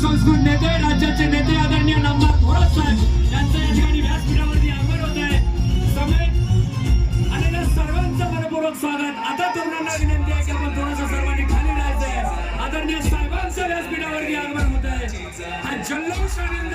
संस्कृत नेते राज्याचे नेते आदरणीय नामदार थोरात साहेब यांचं या ठिकाणी व्यासपीठावरती आगमन होत आहे. समेत आलेल्या सर्वांचं मनपूर्वक स्वागत. आता तरुणांना विनंती आहे की आपण थोडंसं सर्वांनी खाली राहायचंय आदरणीय साहेबांचं व्यासपीठावरती आगमन होत आहे. हा जल्लोष आनंद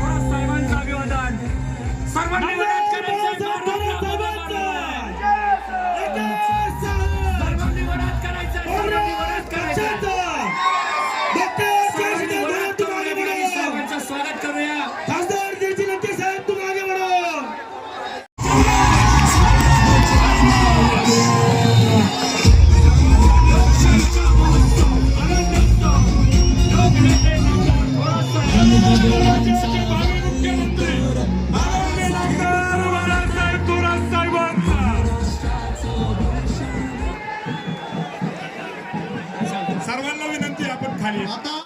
सर्वांना विनंती आपण खाली आता